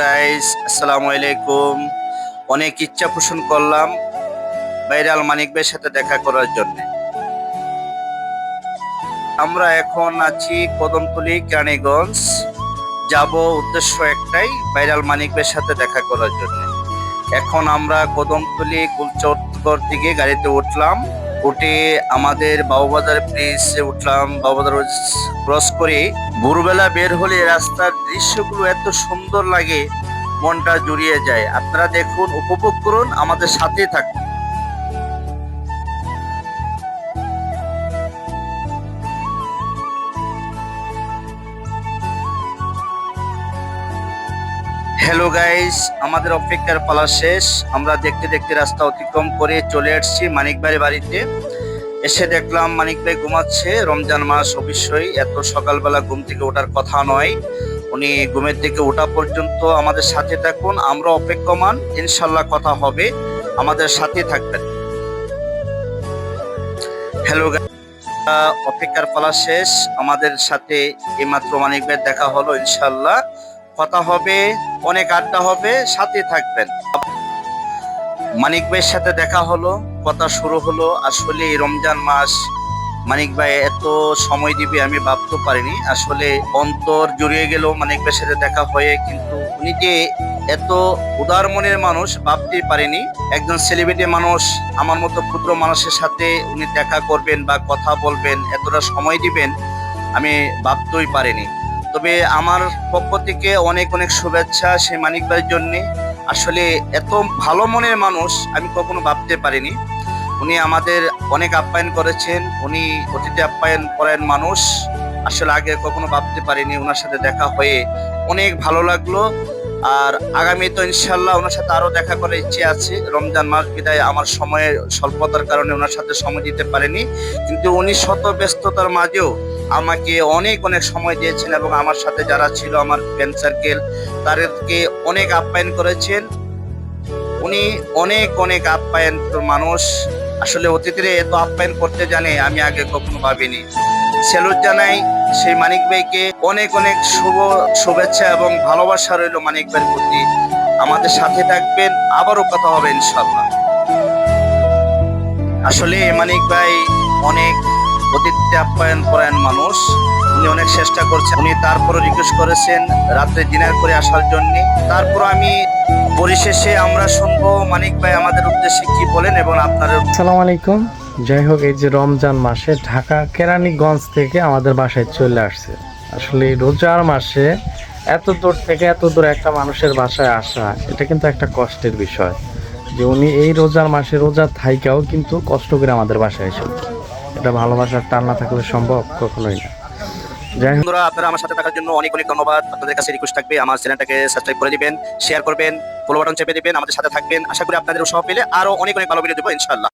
Guys আসসালামু আলাইকুম। অনেক ইচ্ছা পোষণ করলাম বাইরাল মানিক ভাইয়ের সাথে দেখা করার জন্য। আমরা এখন আছি কদমতলি, কেরানীগঞ্জ। যাব উদ্দেশ্য একটাই বাইরাল মানিক ভাইয়ের সাথে দেখা করার জন্য। এখন আমরা কদমতলি, গুলচত্বর দিকে গাড়িতে উঠলাম। উঠে আমাদের বাবুবাজার ব্রিজে উঠলাম। বাবুবাজার ক্রস করে ভোরবেলা বের হলে রাস্তার দৃশ্যগুলো এত সুন্দর লাগে, মনটা জুড়িয়ে যায়। আপনারা দেখুন, উপভোগ করুন, আমাদের সাথে থাকুন। হ্যালো গাইস আমাদের অপেক্ষার পালা শেষ। আমরা দেখতে দেখতে রাস্তা অতিক্রম করে চলে আসছি মানিক ভাইয়ের বাড়িতে। এসে দেখলাম মানিক ভাই ঘুমাচ্ছে। রমজান মাস অবশ্যই। এত সকালবেলা ঘুম থেকে ওঠার কথা নয়। উনি ঘুমের থেকে ওঠা পর্যন্ত আমাদের সাথে থাকুন। আমরা অপেক্ষমান। ইনশাল্লাহ কথা হবে। আমাদের সাথে থাকবেন। হ্যালো অপেক্ষার পালা শেষ। আমাদের সাথে এইমাত্র মানিক ভাই দেখা হলো, ইনশাল্লাহ। কথা হবে অনেক আড্ডা হবে সাথে থাকবেন। মানিক ভাইয়ের সাথে দেখা হলো, কথা শুরু হলো। আসলে রমজান মাস, মানিক ভাই এত সময় দিবে আমি ভাবতে পারিনি। আসলে অন্তর জড়িয়ে গেল মানিক ভাইয়ের সাথে দেখা হয়ে কিন্তু উনি যে এত উদার মনের মানুষ ভাবতেই পারেনি। একজন সেলিব্রিটি মানুষ, আমার মতো ক্ষুদ্র মানুষের সাথে উনি দেখা করবেন বা কথা বলবেন, এতটা সময় দিবেন, আমি ভাবতেই পারিনি। তবে আমার পক্ষ থেকে অনেক অনেক শুভেচ্ছা সে মানিক ভাইয়ের জন্য। আসলে এত ভালো মনের মানুষ আমি কখনো ভাবতে পারিনি। উনি আমাদের অনেক আপ্যায়ন করেছেন, উনি অতিথি আপ্যায়ন করেন মানুষ। আসলে আগে কখনো ভাবতে পারিনি ওনার সাথে দেখা হয়ে। অনেক ভালো লাগল। আর আগামী তো ইনশাল্লাহ ওনার সাথে আরও দেখা করার ইচ্ছে আছে। রমজান মাস বিদায় আমার সময়ের স্বল্পতার কারণে ওনার সাথে সময় দিতে পারেনি। কিন্তু উনি শত ব্যস্ততার মাঝেও আমাকে অনেক অনেক সময় দিয়েছেন এবং আমার সাথে যারা ছিল, আমার ফ্রেন্ড সার্কেল তাদেরকে অনেক আপ্যায়ন করেছেন। উনি অনেক অনেক আপ্যায়ন মানুষ। আসলে অতিথিরে এত আপ্যায়ন করতে জানে আমি আগে কখনো ভাবিনি। স্যালুট জানাই সেই মানিক ভাইকে অনেক অনেক শুভ শুভেচ্ছা এবং ভালোবাসা রইল মানিক ভাইয়ের প্রতি। আমাদের সাথে থাকবেন, আবারও কথা হবে ইনশাল্লাহ আসলে মানিক ভাই অনেক অতিথি আপ্যায়ন করেন মানুষ। উনি অনেক চেষ্টা করছেন। উনি তারপরও রিকোয়েস্ট করেছেন রাত্রে ডিনার করে আসার জন্য। তারপর আমি পরিশেষে আমরা শুনব মানিক ভাই আমাদের উদ্দেশ্যে কি বলেন এবং আপনার আসসালামু আলাইকুম। যাই হোক, এই যে রমজান মাসে ঢাকা কেরানীগঞ্জ থেকে আমাদের বাসায় চলে আসছে। আসলে রোজার মাসে এত দূর থেকে এত দূর একটা মানুষের বাসায় আসা, এটা কিন্তু একটা কষ্টের বিষয়। যে উনি এই রোজার মাসে রোজা থাইকাও কিন্তু কষ্ট করে আমাদের বাসায় এসে এটা ভালোবাসার টান না থাকলে সম্ভব কখনোই না। বন্ধুরা, আপনারা আমার সাথে থাকার জন্য অনেক অনেক ধন্যবাদ। আপনাদের কাছে রিকোয়েস্ট থাকবে, আমার চ্যানেলটাকে সাবস্ক্রাইব করে দিবেন শেয়ার করবেন ফলো বাটন চেপে দিবেন, আমাদের সাথে থাকবেন। আশা করি আপনাদের উৎসাহ পেলে আরও অনেক অনেক ভালো ভিডিও দেবো ইনশাল্লাহ